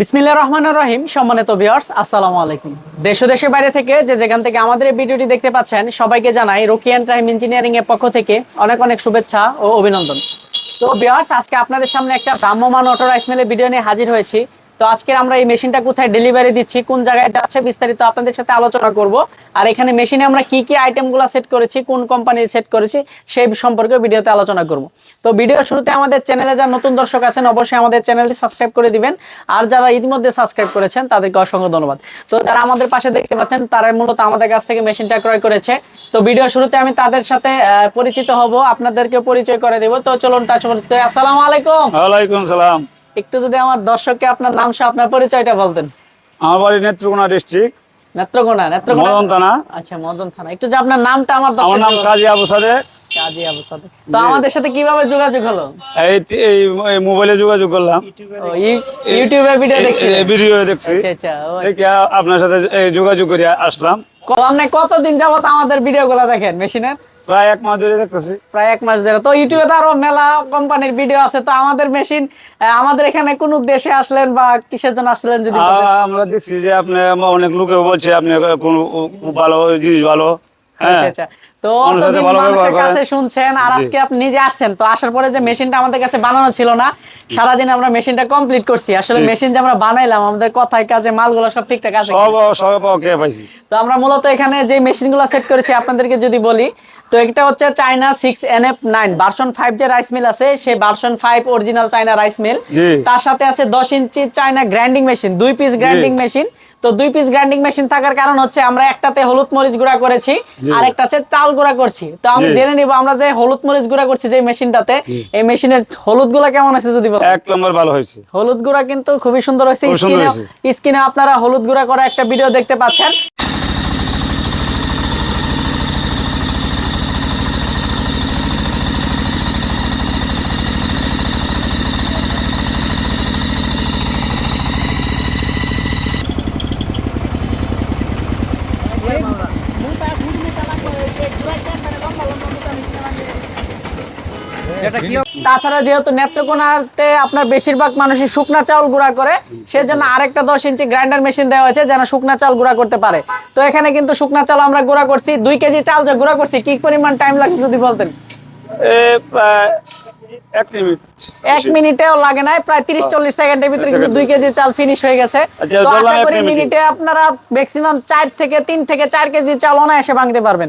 বিসমিল্লাহ রহমান রহিম, সম্মানিত ভিওর্স আসসালামু আলাইকুম। দেশ দেশের বাইরে থেকে যে যেখান থেকে আমাদের এই ভিডিওটি দেখতে পাচ্ছেন, সবাইকে জানাই রোকিয়ান টাইম ইঞ্জিনিয়ারিং এর পক্ষ থেকে অনেক অনেক শুভেচ্ছা ও অভিনন্দন। তো ভিওর্স আজকে আপনাদের সামনে একটা ভ্রাম্যমান অটো রাইস মিলের ভিডিও নিয়ে হাজির হয়েছি। তো আজকে আমরা এই মেশিনটা কোথায় ডেলিভারি দিচ্ছি, কোন জায়গায় যাচ্ছে বিস্তারিত আপনাদের সাথে আলোচনা করব। আর এখানে মেশিনে আমরা কি কি আইটেমগুলো সেট করেছি, কোন কোম্পানির সেট করেছি, সেই সম্পর্কে ভিডিওতে আলোচনা করব। তো ভিডিও শুরুতে আমাদের চ্যানেলে যারা নতুন দর্শক আছেন, অবশ্যই আমাদের চ্যানেলটি সাবস্ক্রাইব করে দিবেন। আর যারা ইতিমধ্যে সাবস্ক্রাইব করেছেন, তাদেরকে অসংখ্য ধন্যবাদ। তো যারা আমাদের পাশে দেখতে পাচ্ছেন, তারা মূলত আমাদের কাছ থেকে মেশিনটা ক্রয় করেছে। তো ভিডিও শুরুতে আমি তাদের সাথে পরিচিত হব আপনাদেরকে পরিচয় করে দেব। তো চলুন করতে আসসালামু আলাইকুম। ওয়ালাইকুম সালাম। একটু যদি আমার দর্শককে আপনার নাম সহ আপনার পরিচয়টা বলতেন। আমার বাড়ি নেত্রকোনা ডিস্ট্রিক্ট নেত্রকোনা নেত্রকোনা? মদন থানা। আচ্ছা মদন থানা। একটু যে আপনার নামটা আমার আমার নাম কাজী আবু সাদে কাজী আবু সাদেক। তো আমাদের সাথে কীভাবে যোগাযোগ হলো? এই এই মোবাইলে যোগাযোগ করলাম। ইউটিউবে ভিডিও দেখছি ভিডিও দেখছি। আচ্ছা আচ্ছা আচ্ছা। আপনার সাথে যোগাযোগ করে আসলাম। ক- আপনি কতদিন যাবত আমাদের ভিডিও গুলা দেখেন মেশিনের? প্রায় এক মাস ধরে দেখতেছি। প্রায় এক মাস ধরে। তো ইউটিউবে তো আরও মেলা কোম্পানির ভিডিও আছে। তো আমাদের মেশিন আমাদের এখানে কোন দেশে আসলেন বা কিসের জন্য আসলেন যদি আমরা দেখছি যে আপনি অনেক লোকে বলছে আপনি কোন ভালো জিনিস ভালো হ্যাঁ। আচ্ছা, আচ্ছা। তো মানুষের সাথে অতদিন ভালো মানুষের ব্যবহার কাছে শুনছেন আর আজকে আপনি নিজে আসছেন তো আসার পরে যে মেশিনটা আমাদের কাছে বানানো ছিল না সারাদিন আমরা মেশিনটা কমপ্লিট করছি। আসলে মেশিন যে আমরা বানাইলাম আমাদের কথায় কাজে মালগুলো সব ঠিকঠাক আছে সব সব ওকে পাইছি? তো আমরা মূলত এখানে যে মেশিনগুলো সেট করেছি আপনাদেরকে যদি বলি তো একটা হচ্ছে China six N F nine version five যে রাইস মিল আছে সেই version five original China rice mill তার সাথে আছে দশ ইঞ্চি চায়না গ্রাইন্ডিং মেশিন দুই পিস গ্রাইন্ডিং মেশিন তো দুই পিস গ্রাইন্ডিং মেশিন থাকার কারণ হচ্ছে আমরা একটাতে হলুদ মরিচ গুঁড়া করেছি আর একটা আছে চাল গুঁড়া করছি। তো আমি জেনে নিব আমরা যে হলুদ মরিচ গুঁড়া করছি যে মেশিনটাতে এই মেশিনের হলুদগুলা কেমন আছে যদি বলেন? এক নম্বর ভালো হয়েছে। হলুদ গুঁড়া কিন্তু খুবই সুন্দর হয়েছে। স্ক্রিনে স্ক্রিনে আপনারা হলুদ গুঁড়া করা একটা ভিডিও দেখতে পাচ্ছেন। তাছাড়া যেহেতু নেত্রকোনাতে আপনার বেশিরভাগ মানুষই শুকনা চাউল গুঁড়া করে সেজন্য আরেকটা দশ ইঞ্চি গ্রাইন্ডার মেশিন দেওয়া হয়েছে যেন শুকনা চাল গুঁড়া করতে পারে। তো এখানে কিন্তু শুকনা চাল আমরা গুঁড়া করছি দুই কেজি চাল যে গুঁড়া করছি কি পরিমাণ টাইম লাগছে যদি বলতেন? এক মিনিট। এক মিনিটেও লাগে নাই প্রায় তিরিশ চল্লিশ সেকেন্ডের ভিতরে কিন্তু দুই কেজি চাল ফিনিশ হয়ে গেছে। তো আশা করি মিনিটে। আপনারা ম্যাক্সিমাম চার থেকে তিন থেকে চার কেজি চাল অনায়াসে ভাঙতে পারবেন।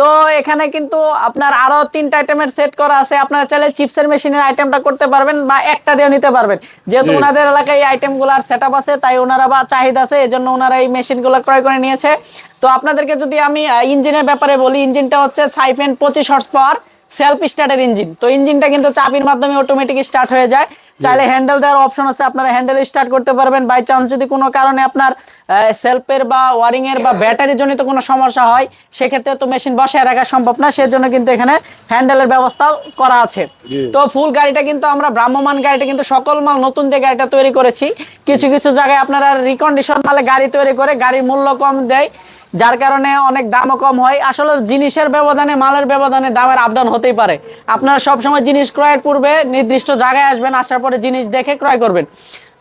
তো এখানে কিন্তু আপনার আরও তিনটা আইটেমের সেট করা আছে। আপনারা চাইলে চিপসের মেশিনের আইটেমটা করতে পারবেন বা একটা দিয়েও নিতে পারবেন। যেহেতু ওনাদের এলাকায় এই আইটেমগুলোর সেট আপ আছে তাই ওনারা বা চাহিদা আছে এই জন্য ওনারা এই মেশিনগুলো ক্রয় করে নিয়েছে। তো আপনাদেরকে যদি আমি ইঞ্জিনের ব্যাপারে বলি ইঞ্জিনটা হচ্ছে সাইফেন পঁচিশ হর্স পাওয়ার সেলফ স্টার্টের ইঞ্জিন। তো ইঞ্জিনটা কিন্তু চাবির মাধ্যমে অটোমেটিক স্টার্ট হয়ে যায়। চাইলে হ্যান্ডেল দেওয়ার অপশন আছে আপনারা হ্যান্ডেল স্টার্ট করতে পারবেন। বাই চান্স যদি কোনো কারণে আপনার সেলফের বা ওয়ারিং এর বা ব্যাটারি জনিত কোনো সমস্যা হয় সেক্ষেত্রে তো মেশিন বসায় রাখা সম্ভব না। সেজন্য কিন্তু এখানে হ্যান্ডেলের ব্যবস্থা করা আছে। তো ফুল গাড়িটা কিন্তু আমরা ভ্রাম্যমান গাড়িটা কিন্তু সকল মাল নতুন দিয়ে গাড়িটা তৈরি করেছি কিছু কিছু জায়গায় আপনারা রিকন্ডিশন মালে গাড়ি তৈরি করে গাড়ির মূল্য কম দেয়। যার কারণে অনেক দামও কম হয়। আসলে জিনিসের ব্যবধানে মালের ব্যবধানে দামের আপডাউন হতেই পারে। আপনারা সবসময় জিনিস ক্রয়ের পূর্বে নির্দিষ্ট জায়গায় আসবেন আসার পরে জিনিস দেখে ক্রয় করবেন।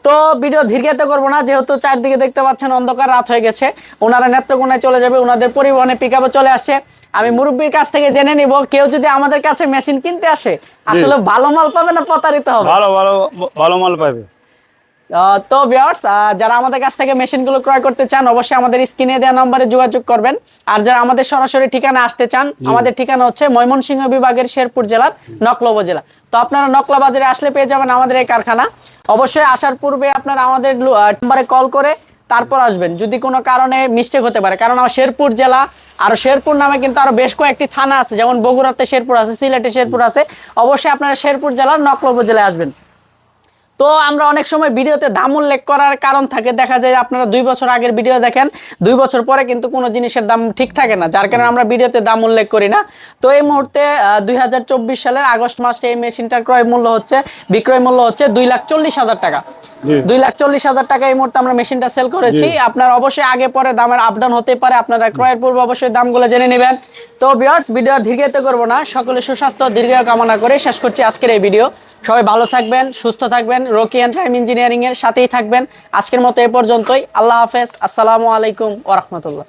তো ভিডিও ধীরগত করব না যেহেতু চারদিকে দেখতে পাচ্ছেন অন্ধকার রাত হয়ে গেছে। ওনারা নেত্রকোনায় চলে যাবে ওনাদের পরিবহনে পিক চলে আসছে আমি মুরব্বীর কাছ থেকে জেনে নিব কেউ যদি আমাদের কাছে মেশিন কিনতে আসে আসলে ভালো মাল পাবে না প্রতারিত হবে? ভালো ভালো ভালো মাল পাবে। তো ভিউয়ার্স যারা আমাদের কাছ থেকে মেশিনগুলো ক্রয় করতে চান অবশ্যই আমাদের স্ক্রিনে দেওয়া নম্বরে যোগাযোগ করবেন। আর যারা আমাদের সরাসরি ঠিকানা আসতে চান আমাদের ঠিকানা হচ্ছে ময়মনসিংহ বিভাগের শেরপুর জেলার নকলা উপজেলা তো আপনারা নকলা বাজারে আসলে পেয়ে যাবেন আমাদের এই কারখানা। অবশ্যই আসার পূর্বে আপনারা আমাদের নম্বরে কল করে তারপর আসবেন। যদি কোনো কারণে মিস্টেক হতে পারে কারণ আমার শেরপুর জেলা আর শেরপুর নামে কিন্তু আরও বেশ কয়েকটি থানা আছে যেমন বগুড়াতে শেরপুর আছে সিলেটে শেরপুর আছে। অবশ্যই আপনারা শেরপুর জেলার নকলা উপজেলায় আসবেন। তো আমরা অনেক সময় ভিডিওতে দাম উল্লেখ করার কারণ থাকে দেখা যায় আপনারা দুই বছর আগের ভিডিও দেখেন, দুই বছর পরে কিন্তু কোনো জিনিসের দাম ঠিক থাকে না, যার কারণে আমরা ভিডিওতে দাম উল্লেখ করি না তো এই মুহূর্তে দুই হাজার চব্বিশ সালের আগস্ট মাসে এই মেশিনটার ক্রয় মূল্য হচ্ছে, বিক্রয় মূল্য হচ্ছে দুই লাখ চল্লিশ হাজার টাকা। দুই লাখ চল্লিশ হাজার টাকা এই মুহূর্তে আমরা মেশিনটা সেল করেছি। আপনার অবশ্যই আগে পরে দামের হতে পারে। আপনারা ক্রয়ের পূর্বে অবশ্যই দামগুলো জেনে নেবেন। তো বিয়ার্স ভিডিও দীর্ঘায়িত করব না। সকলে সুস্বাস্থ্য দীর্ঘ কামনা করে শেষ করছি আজকের এই ভিডিও সবাই ভালো থাকবেন সুস্থ থাকবেন। রকি অ্যান্ড টাইম ইঞ্জিনিয়ারিং এর সাথেই থাকবেন। আজকের মতো এ পর্যন্তই। আল্লাহ হাফেজ। আসসালামু আলাইকুম ওরহমতুল্লাহ